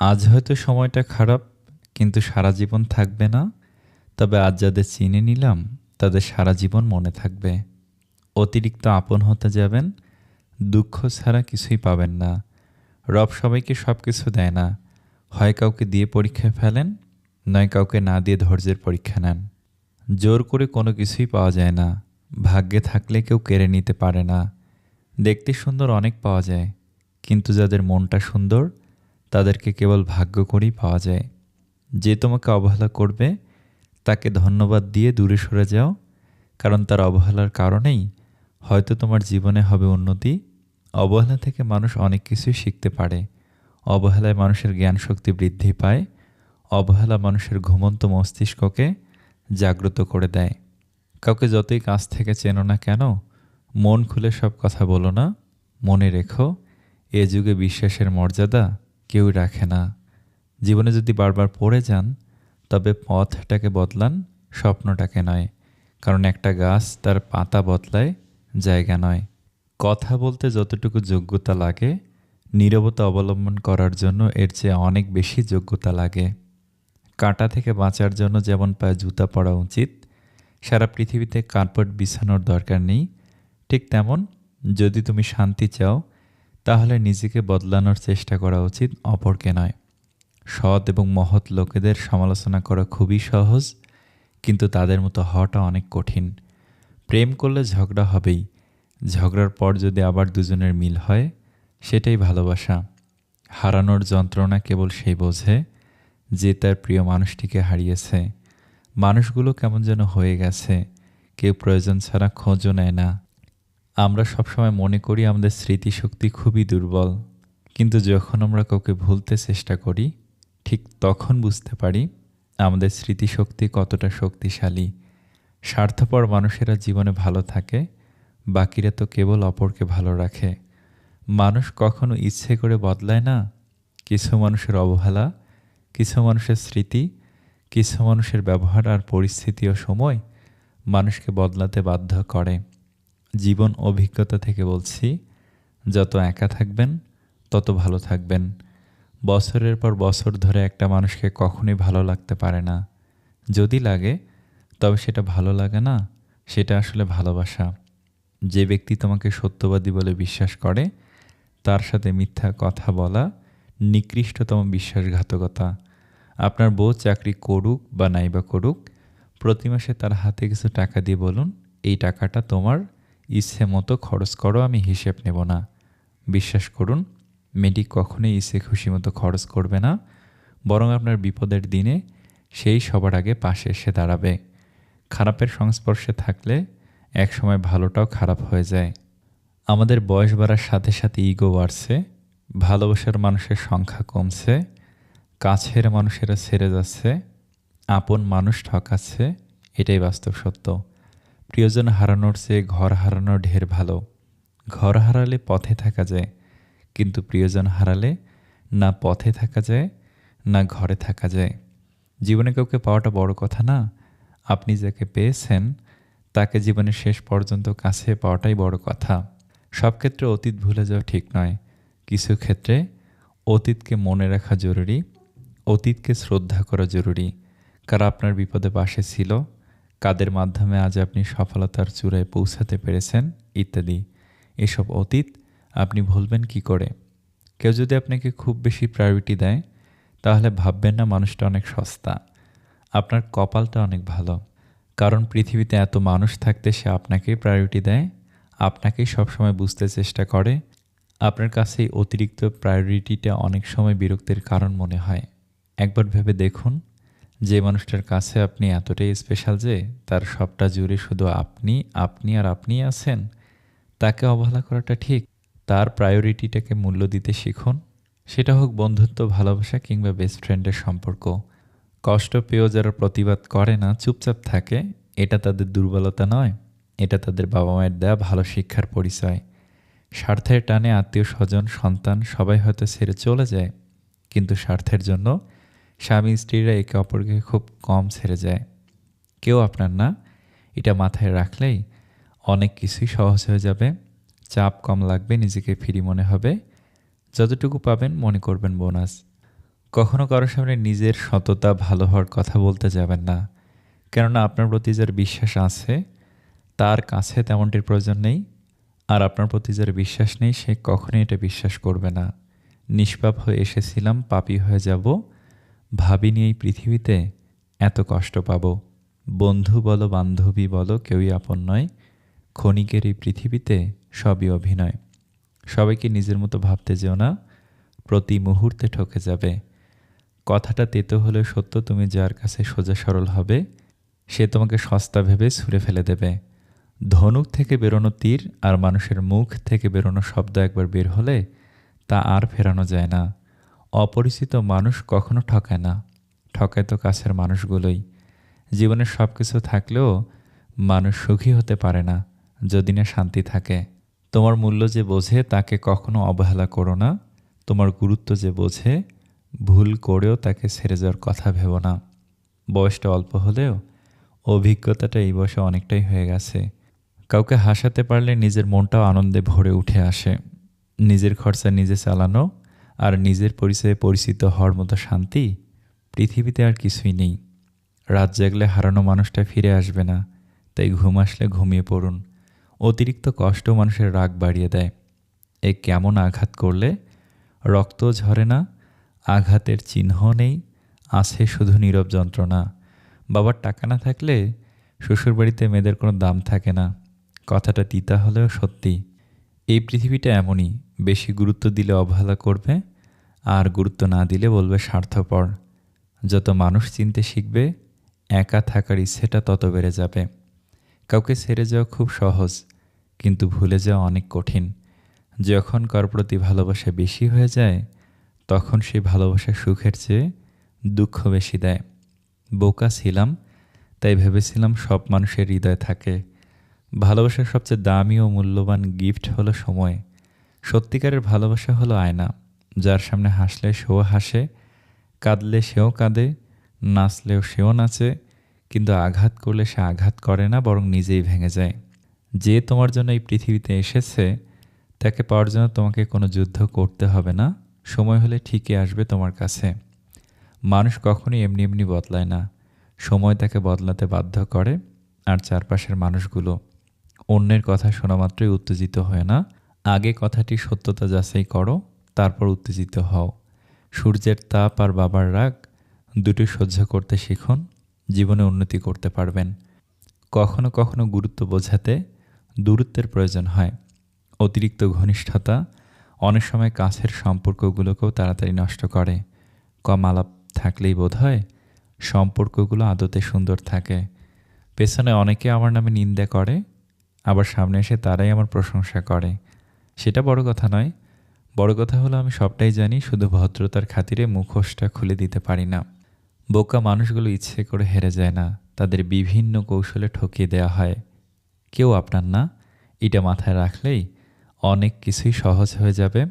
আজ হয়তো সময়টা খারাপ, কিন্তু সারা জীবন থাকবে না। তবে আজ যাদের চিনে নিলাম, তাদের সারা জীবন মনে থাকবে। অতিরিক্ত আপন হতে যাবেন, দুঃখ ছাড়া কিছুই পাবেন না। রব সবাইকে সব কিছু দেয় না। হয় কাউকে দিয়ে পরীক্ষায় ফেলেন, নয় কাউকে না দিয়ে ধৈর্যের পরীক্ষা নেন। জোর করে কোনো কিছুই পাওয়া যায় না। ভাগ্যে থাকলে কেউ কেড়ে নিতে পারে না। দেখতে সুন্দর অনেক পাওয়া যায়, কিন্তু যাদের মনটা সুন্দর তাদেরকে কেবল ভাগ্য করেই পাওয়া যায়। যে তোমাকে অবহেলা করবে, তাকে ধন্যবাদ দিয়ে দূরে সরে যাও, কারণ তার অবহেলার কারণেই হয়তো তোমার জীবনে হবে উন্নতি। অবহেলা থেকে মানুষ অনেক কিছুই শিখতে পারে। অবহেলায় মানুষের জ্ঞান শক্তি বৃদ্ধি পায়। অবহেলা মানুষের ঘুমন্ত মস্তিষ্ককে জাগ্রত করে দেয়। কাউকে যতই কাছ থেকে চেনো না কেন, মন খুলে সব কথা বলো না। মনে রেখো, এ যুগে বিশ্বাসের মর্যাদা কেউ রাখে না। জীবনে যদি বারবার পড়ে যান, তবে পথটাকে বদলান স্বপ্নটাকে নয়, কারণ একটা গাছ তার পাতা বদলায়, জায়গা নয়। কথা বলতে যতটুকু যোগ্যতা লাগে, নীরবতা অবলম্বন করার জন্য এর চেয়ে অনেক বেশি যোগ্যতা লাগে। কাঁটা থেকে বাঁচার জন্য যেমন পায়ে জুতা পরা উচিত, সারা পৃথিবীতে কার্পেট বিছানোর দরকার নেই। ঠিক তেমন যদি তুমি শান্তি চাও তাহলে নিজেকে বদলানোর চেষ্টা করা উচিত, অপরকে নয়। সৎ এবং মহৎ লোকেদের সমালোচনা করা খুবই সহজ, কিন্তু তাদের মতো হওয়াটা অনেক কঠিন। প্রেম করলে ঝগড়া হবেই। ঝগড়ার পর যদি আবার দুজনের মিল হয়, সেটাই ভালোবাসা। হারানোর যন্ত্রণা কেবল সেই বোঝে, যে তার প্রিয় মানুষটিকে হারিয়েছে। মানুষগুলো কেমন যেন হয়ে গেছে। কেউ প্রয়োজন ছাড়া খোঁজও নেয় না। আমরা সবসময় মনে করি আমাদের স্মৃতিশক্তি খুবই দুর্বল। কিন্তু যখন আমরা কাউকে ভুলতে চেষ্টা করি, ঠিক তখন বুঝতে পারি আমাদের স্মৃতিশক্তি কতটা শক্তিশালী। স্বার্থপর মানুষেরা জীবনে ভালো থাকে, বাকিরা তো কেবল অপরকে ভালো রাখে। মানুষ কখনো ইচ্ছে করে বদলায় না। কিছু মানুষের অবহেলা, কিছু মানুষের স্মৃতি, কিছু মানুষের ব্যবহার আর পরিস্থিতি ও সময় মানুষকে বদলাতে বাধ্য করে। জীবন অভিজ্ঞতা থেকে বলছি, যত একা থাকবেন, তত ভালো থাকবেন। বছরের পর বছর ধরে একটা মানুষকে কখনোই ভালো লাগতে পারে না। যদি লাগে, তবে সেটা ভালো লাগে না, সেটা আসলে ভালোবাসা। যে ব্যক্তি তোমাকে সত্যবাদী বলে বিশ্বাস করে, তার সাথে মিথ্যা কথা বলা নিকৃষ্টতম বিশ্বাসঘাতকতা। আপনার বউ চাকরি করুক বা নাই বা করুক, প্রতি মাসে তার হাতে কিছু টাকা দিয়ে বলুন, এই টাকাটা তোমার ইচ্ছে মতো খরচ করো, আমি হিসেব নেব না। বিশ্বাস করুন মেয়েটি কখনোই ইচ্ছে খুশি মতো খরচ করবে না। বরং আপনার বিপদের দিনে সেই সবার আগে পাশে এসে দাঁড়াবে। খারাপের সংস্পর্শে থাকলে একসময় ভালোটাও খারাপ হয়ে যায়। আমাদের বয়স বাড়ার সাথে সাথে ইগো বাড়ছে, ভালোবাসার মানুষের সংখ্যা কমছে, কাছের মানুষেরা ছেড়ে যাচ্ছে, আপন মানুষ ঠকাচ্ছে, এটাই বাস্তব সত্য। প্রিয়জন হারানোর চেয়ে ঘর হারানো ঢের ভালো। ঘর হারালে পথে থাকা যায়, কিন্তু প্রিয়জন হারালে না পথে থাকা যায়, না ঘরে থাকা যায়। জীবনে কাউকে পাওয়াটা বড় কথা না। আপনি যাকে পেয়েছেন, তাকে জীবনের শেষ পর্যন্ত কাছে পাওয়াটাই বড় কথা। সব ক্ষেত্রে অতীত ভুলে যাওয়া ঠিক নয়। কিছু ক্ষেত্রে অতীতকে মনে রাখা জরুরি, অতীতকে শ্রদ্ধা করা জরুরি। কারা আপনার বিপদে পাশে ছিল কাদের মাধ্যমে আজ আপনি সফলতার চূড়ায় পৌঁছাতে পেরেছেন, ইত্যাদি। এসব অতীত আপনি ভুলবেন কি করে? কেউ যদি আপনাকে খুব বেশি প্রায়োরিটি দেয়, তাহলে ভাববেন না মানুষটা অনেক সস্তা। আপনার কপালটা অনেক ভালো। কারণ পৃথিবীতে এত মানুষ থাকতে সে আপনাকেই প্রায়োরিটি দেয়, আপনাকেই সবসময় বুঝতে চেষ্টা করে। আপনার কাছে এই অতিরিক্ত প্রায়োরিটিটা অনেক সময় বিরক্তির কারণ মনে হয়। একবার ভেবে দেখুন যে মানুষটার কাছে আপনি এতটাই স্পেশাল যে তার সবটা জুড়ে শুধু আপনি আপনি আর আপনি আছেন, তাকে অবহেলা করাটা ঠিক। তার প্রায়োরিটিটাকে মূল্য দিতে শিখুন। সেটা হোক বন্ধুত্ব, ভালোবাসা কিংবা বেস্ট ফ্রেন্ডের সম্পর্ক। কষ্ট পেয়েও যারা প্রতিবাদ করে না, চুপচাপ থাকে, এটা তাদের দুর্বলতা নয়। এটা তাদের বাবা মায়ের দেয়া ভালো শিক্ষার পরিচয়। স্বার্থের টানে আত্মীয় স্বজন সন্তান সবাই হয়তো ছেড়ে চলে যায়, কিন্তু স্বার্থের জন্য স্বামী স্ত্রীরা একে অপরকে খুব কম ছেড়ে যায়। কেউ আপনার না, এটা মাথায় রাখলেই অনেক কিছুই সহজ হয়ে যাবে। চাপ কম লাগবে, নিজেকে ফ্রি মনে হবে। যতটুকু পাবেন মনে করবেন বোনাস। কখনো কারোর সামনে নিজের সততা ভালো হওয়ার কথা বলতে যাবেন না। কেননা আপনার প্রতি যার বিশ্বাস আছে, তার কাছে তেমনটির প্রয়োজন নেই। আর আপনার প্রতি যার বিশ্বাস নেই, সে কখনোই এটা বিশ্বাস করবে না। নিষ্পাপ হয়ে এসেছিলাম, পাপী হয়ে যাব। ভাবিনি এই পৃথিবীতে? এত কষ্ট পাবো। বন্ধু বলো, বান্ধবী বলো, কেউই আপন নয়। ক্ষণিকের এই পৃথিবীতে সবই অভিনয়। সবাইকে নিজের মতো ভাবতে যেও না। প্রতি মুহূর্তে ঠকে যাবে। কথাটা তেতো হলে সত্য, তুমি যার কাছে সোজা সরল হবে, সে তোমাকে সস্তা ভেবে ছুঁড়ে ফেলে দেবে। ধনুক থেকে বেরোনো তীর আর মানুষের মুখ থেকে বেরোনো শব্দ একবার বের হলে তা আর ফেরানো যায় না। অপরিচিত মানুষ কখনো ঠকায় না। ঠকায় তো কাছের মানুষগুলোই। জীবনে সব কিছু থাকলেও মানুষ সুখী হতে পারে না, যদি না শান্তি থাকে। তোমার মূল্য যে বোঝে তাকে কখনো অবহেলা করো না। তোমার গুরুত্ব যে বোঝে, ভুল করেও তাকে ছেড়ে যাওয়ার কথা ভেবো না। বয়সটা অল্প হলেও অভিজ্ঞতাটা এই বয়সে অনেকটাই হয়ে গেছে। কাউকে হাসাতে পারলে নিজের মনটাও আনন্দে ভরে উঠে আসে। নিজের খরচা নিজে চালানো আর নিজের পরিচয়ে পরিচিত হওয়ার মতো শান্তি পৃথিবীতে আর কিছুই নেই। রাত জাগলে হারানো মানুষটা ফিরে আসবে না, তাই ঘুম আসলে ঘুমিয়ে পড়ুন। অতিরিক্ত কষ্ট মানুষের রাগ বাড়িয়ে দেয়। এ কেমন আঘাত করলে? রক্ত ঝরে না, আঘাতের চিহ্ন নেই, আছে শুধু নীরব যন্ত্রণা। বাবার টাকা না থাকলে শ্বশুরবাড়িতে মেয়েদের কোনো দাম থাকে না। কথাটা তিতা হলেও সত্যি। এই পৃথিবীটা এমনই বেশি গুরুত্ব দিলে অবহেলা করবে, আর গুরুত্ব না দিলে বলবে স্বার্থপর। যত মানুষ চিনতে শিখবে, একা থাকার ইচ্ছেটা তত বেড়ে যাবে। কাউকে ছেড়ে যাওয়া খুব সহজ, কিন্তু ভুলে যাওয়া অনেক কঠিন। যখন কার প্রতি ভালোবাসা বেশি হয়ে যায়, তখন সেই ভালোবাসা সুখের চেয়ে দুঃখ বেশি দেয়। বোকা ছিলাম, তাই ভেবেছিলাম সব মানুষের হৃদয় থাকে। ভালোবাসার সবচেয়ে দামি ও মূল্যবান গিফট হলো সময়। সত্যিকারের ভালোবাসা হলো আয়না, যার সামনে হাসলে সেও হাসে, কাঁদলে সেও কাঁদে, নাচলেও সেও নাচে, কিন্তু আঘাত করলে সে আঘাত করে না, বরং নিজেই ভেঙে যায়। যে তোমার জন্য এই পৃথিবীতে এসেছে, তাকে পাওয়ার জন্য তোমাকে কোনো যুদ্ধ করতে হবে না, সময় হলে ঠিকই আসবে তোমার কাছে। মানুষ কখনোই এমনি এমনি বদলায় না, সময় তাকে বদলাতে বাধ্য করে, আর চারপাশের মানুষগুলো অন্যের কথা শোনা মাত্রই উত্তেজিত হয় না আগে কথাটি সত্যতা যাচাই করো, তারপর উত্তেজিত হও। সূর্যের তাপ আর বাবার রাগ দুটি সহ্য করতে শিখুন, জীবনে উন্নতি করতে পারবেন। কখনো কখনো গুরুত্ব বোঝাতে দূরত্বের প্রয়োজন হয়। অতিরিক্ত ঘনিষ্ঠতা অনেক সময় কাছের সম্পর্কগুলোকেও তাড়াতাড়ি নষ্ট করে। কম আলাপ থাকলেই বোধ হয় সম্পর্কগুলো আদতে সুন্দর থাকে। পেছনে অনেকে আমার নামে নিন্দা করে, আবার সামনে এসে তারাই আমার প্রশংসা করে। সেটা বড় কথা নয়। বড় কথা হলো আমি সবটাই জানি, শুধু ভদ্রতার খাতিরে মুখোশটা খুলে দিতে পারি না। বোকা মানুষগুলো ইচ্ছে করে হেরে যায় না, তাদের বিভিন্ন কৌশলে ঠকিয়ে দেওয়া হয়। কেউ আপনার না, এটা মাথায় রাখলেই অনেক কিছুই সহজ হয়ে যাবে।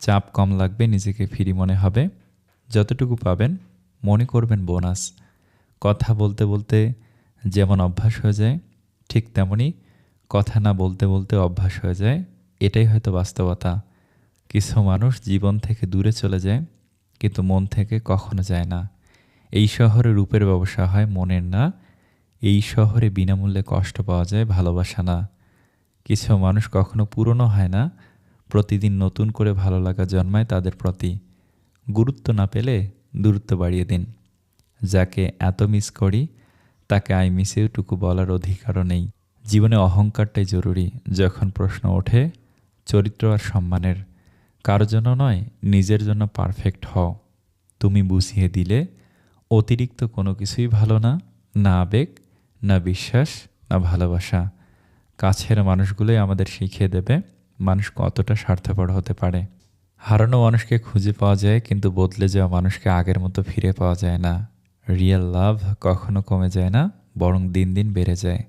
চাপ কম লাগবে, নিজেকে ফিরি মনে হবে। যতটুকু পাবেন, মনে করবেন বোনাস। কথা বলতে বলতে যেমন অভ্যাস হয়ে যায়, ঠিক তেমনই কথা না বলতে বলতে অভ্যাস হয়ে যায়। এটাই হয়তো বাস্তবতা। কিছু মানুষ জীবন থেকে দূরে চলে যায়, কিন্তু মন থেকে কখনো যায় না। এই শহরে রূপের ব্যবসা হয়, মনের না। এই শহরে বিনামূল্যে কষ্ট পাওয়া যায়, ভালোবাসা না। কিছু মানুষ কখনো পুরনো হয় না, প্রতিদিন নতুন করে ভালো লাগা জন্মায় তাদের প্রতি। গুরুত্ব না পেলে দূরত্ব বাড়িয়ে দিন। যাকে এত মিস করি, তাকে আই মিসেওটুকু বলার অধিকারও নেই। জীবনে অহংকারটাই জরুরি, যখন প্রশ্ন ওঠে চরিত্র আর সম্মানের কারোর জন্য নয়, নিজের জন্য পারফেক্ট হও। তুমি বুঝিয়ে দিলে অতিরিক্ত কোনো কিছুই ভালো না না আবেগ, না বিশ্বাস, না ভালোবাসা। কাছের মানুষগুলোই আমাদের শিখিয়ে দেবে মানুষ কতটা স্বার্থপর হতে পারে। হারানো মানুষকে খুঁজে পাওয়া যায়, কিন্তু বদলে যাওয়া মানুষকে আগের মতো ফিরে পাওয়া যায় না। রিয়েল লাভ কখনো কমে যায় না, বরং দিন দিন বেড়ে যায়।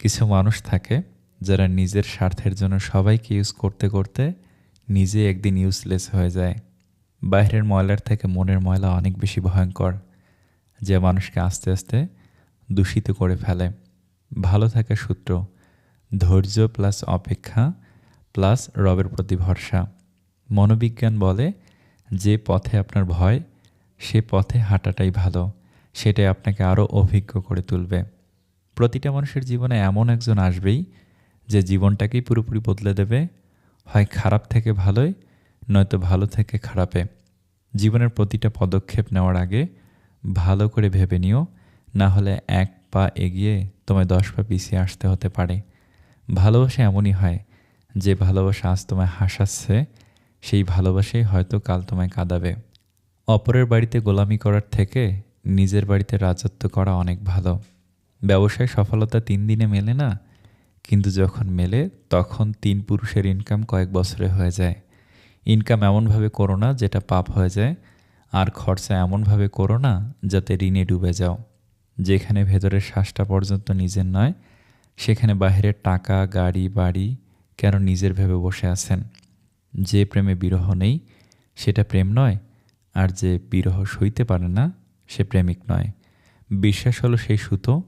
কিছু মানুষ থাকে যারা নিজের স্বার্থের জন্য সবাইকে ইউজ করতে করতে নিজে একদিন ইউজলেস হয়ে যায়। বাইরের ময়লার থেকে মনের ময়লা অনেক বেশি ভয়ঙ্কর, যে মানুষকে আস্তে আস্তে দূষিত করে ফেলে। ভালো থাকার সূত্র, ধৈর্য প্লাস অপেক্ষা প্লাস রবের প্রতি ভরসা। মনোবিজ্ঞান বলে যে পথে আপনার ভয়, সে পথে হাঁটাটাই ভালো, সেটাই আপনাকে আরও অভিজ্ঞ করে তুলবে। প্রতিটা মানুষের জীবনে এমন একজন আসবেই যে জীবনটাকেই পুরোপুরি বদলে দেবে, হয় খারাপ থেকে ভালোই, নয়তো ভালো থেকে খারাপে। জীবনের প্রতিটা পদক্ষেপ নেওয়ার আগে ভালো করে ভেবে নিও, না হলে এক পা এগিয়ে তোমায় দশ পা পিছিয়ে আসতে হতে পারে। ভালোবাসা এমনই হয়, যে ভালোবাসা আজ তোমায় হাসাচ্ছে, সেই ভালোবাসাই হয়তো কাল তোমায় কাঁদাবে। অপরের বাড়িতে গোলামি করার থেকে নিজের বাড়িতে রাজত্ব করা অনেক ভালো। ব্যবসায় সফলতা তিন দিনে মেলে না কিন্তু যখন মেলে, তখন তিন পুরুষের ইনকাম কয়েক বছরে হয়ে যায়। ইনকাম এমনভাবে করো না যেটা পাপ হয়ে যায়, আর খরচা এমনভাবে করো না যাতে ঋণে ডুবে যাও। যেখানে ভেতরের শ্বাসটা পর্যন্ত নিজের নয়, সেখানে বাহিরের টাকা, গাড়ি, বাড়ি কেন নিজের ভেবে বসে আছেন? যে প্রেমে বিরহ নেই, সেটা প্রেম নয়, আর যে বিরহ সইতে পারে না, সে প্রেমিক নয়। বিশ্বাস হলো সেই সুতো,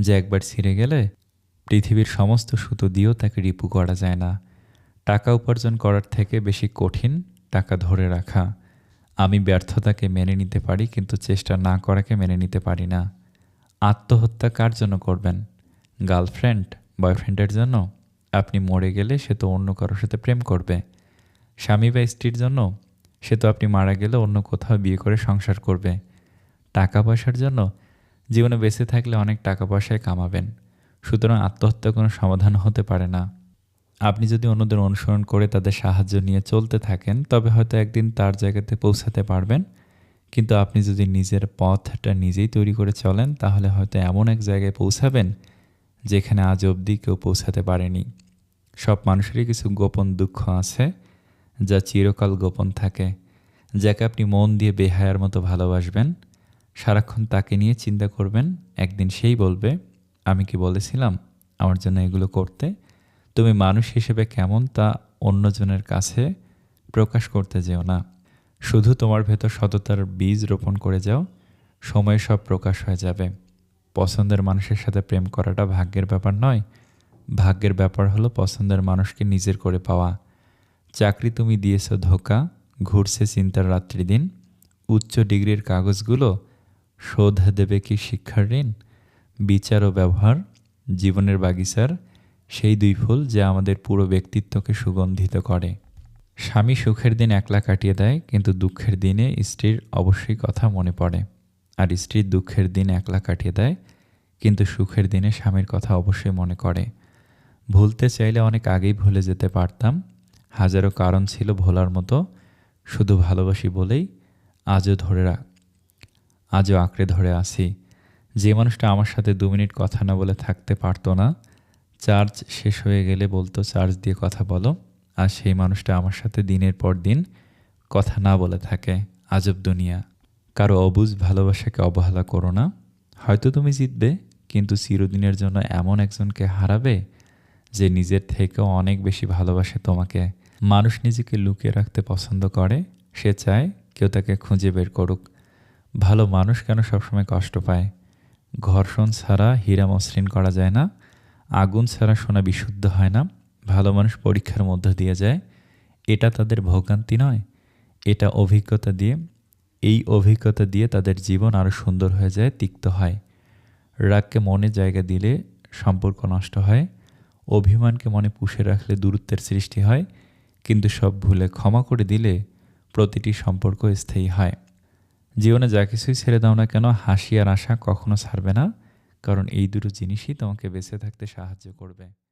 যে একবার ছিঁড়ে গেলে পৃথিবীর সমস্ত সুতো দিয়েও তাকে রিপু করা যায় না। টাকা উপার্জন করার থেকে বেশি কঠিন টাকা ধরে রাখা। আমি ব্যর্থতাকে মেনে নিতে পারি, কিন্তু চেষ্টা না করাকে মেনে নিতে পারি না। আত্মহত্যা কার জন্য করবেন? গার্লফ্রেন্ড, বয়ফ্রেন্ডের জন্য? আপনি মরে গেলে সে তো অন্য কারোর সাথে প্রেম করবে। স্বামী বা স্ত্রীর জন্য? সে তো আপনি মারা গেলে অন্য কোথাও বিয়ে করে সংসার করবে। টাকা পয়সার জন্য? জীবনে বেঁচে থাকলে অনেক টাকা পয়সায় কামাবেন। সুতরাং আত্মহত্যা কোনো সমাধান হতে পারে না। আপনি যদি অন্যদের অনুসরণ করে তাদের সাহায্য নিয়ে চলতে থাকেন, তবে হয়তো একদিন তার জায়গাতে পৌঁছাতে পারবেন। কিন্তু আপনি যদি নিজের পথটা নিজেই তৈরি করে চলেন, তাহলে হয়তো এমন এক জায়গায় পৌঁছাবেন, যেখানে আজ অবধি কেউ পৌঁছাতে পারেনি। সব মানুষেরই কিছু গোপন দুঃখ আছে, যা চিরকাল গোপন থাকে, যাকে আপনি মন দিয়ে বেহায়ার মতো ভালোবাসবেন। সারাক্ষণ তাকে নিয়ে চিন্তা করবেন, একদিন সেই বলবে আমি কি বলেছিলাম? আমার জন্য এগুলো করতে। তুমি মানুষ হিসেবে কেমন তা অন্যজনের কাছে প্রকাশ করতে যেও না। শুধু তোমার ভেতর সততার বীজ রোপণ করে যাও। সময় সব প্রকাশ হয়ে যাবে। পছন্দের মানুষের সাথে প্রেম করাটা ভাগ্যের ব্যাপার নয়। ভাগ্যের ব্যাপার হলো পছন্দের মানুষকে নিজের করে পাওয়া। চাকরি তুমি দিয়েছ ধোকা, ঘুরছে চিন্তার রাত্রি দিন উচ্চ ডিগ্রির কাগজগুলো শোধ দেবে কি শিক্ষার ঋণ? বিচার ও ব্যবহার, জীবনের বাগিচার, সেই দুই ফুল যা আমাদের পুরো ব্যক্তিত্বকে সুগন্ধিত করে। স্বামী সুখের দিন একলা কাটিয়ে দেয়, কিন্তু দুঃখের দিনে স্ত্রীর অবশ্যই কথা মনে পড়ে। আর স্ত্রীর দুঃখের দিন একলা কাটিয়ে দেয়, কিন্তু সুখের দিনে স্বামীর কথা অবশ্যই মনে করে। ভুলতে চাইলে অনেক আগেই ভুলে যেতে পারতাম, হাজারো কারণ ছিল ভোলার মতো, শুধু ভালোবাসি বলেই আজও ধরে রাখ, আজও আঁকড়ে ধরে আসি যে মানুষটা আমার সাথে দু মিনিট কথা না বলে থাকতে পারতো না, চার্জ শেষ হয়ে গেলে বলতো, চার্জ দিয়ে কথা বলো। আর সেই মানুষটা আমার সাথে দিনের পর দিন কথা না বলে থাকে। আজব দুনিয়া। কারও অবুজ ভালোবাসাকে অবহেলা করো না। হয়তো তুমি জিতবে, কিন্তু চিরদিনের জন্য এমন একজনকে হারাবে যে নিজের থেকেও অনেক বেশি ভালোবাসে তোমাকে। মানুষ নিজেকে লুকিয়ে রাখতে পছন্দ করে। সে চায় কেউ তাকে খুঁজে বের করুক। ভালো মানুষ কেন সবসময় কষ্ট পায়? ঘর্ষণ ছাড়া হীরা মসৃণ করা যায় না, আগুন ছাড়া সোনা বিশুদ্ধ হয় না, ভালো মানুষ পরীক্ষার মধ্য দিয়ে যায়। এটা তাদের ভোগান্তি নয়, এটা অভিজ্ঞতা দিয়ে। এই অভিজ্ঞতা দিয়ে তাদের জীবন আরও সুন্দর হয়ে যায়, তিক্ত হয়। রাগকে মনে জায়গা দিলে সম্পর্ক নষ্ট হয়, অভিমানকে মনে পুষে রাখলে দূরত্বের সৃষ্টি হয়, কিন্তু সব ভুলে ক্ষমা করে দিলে প্রতিটি সম্পর্ক স্থায়ী হয়। জীবনে যা কিছুই ছেড়ে দাও না কেন, হাসি আর আশা কখনো ছাড়বে না, কারণ এই দুটো জিনিসই তোমাকে বেঁচে থাকতে সাহায্য করবে।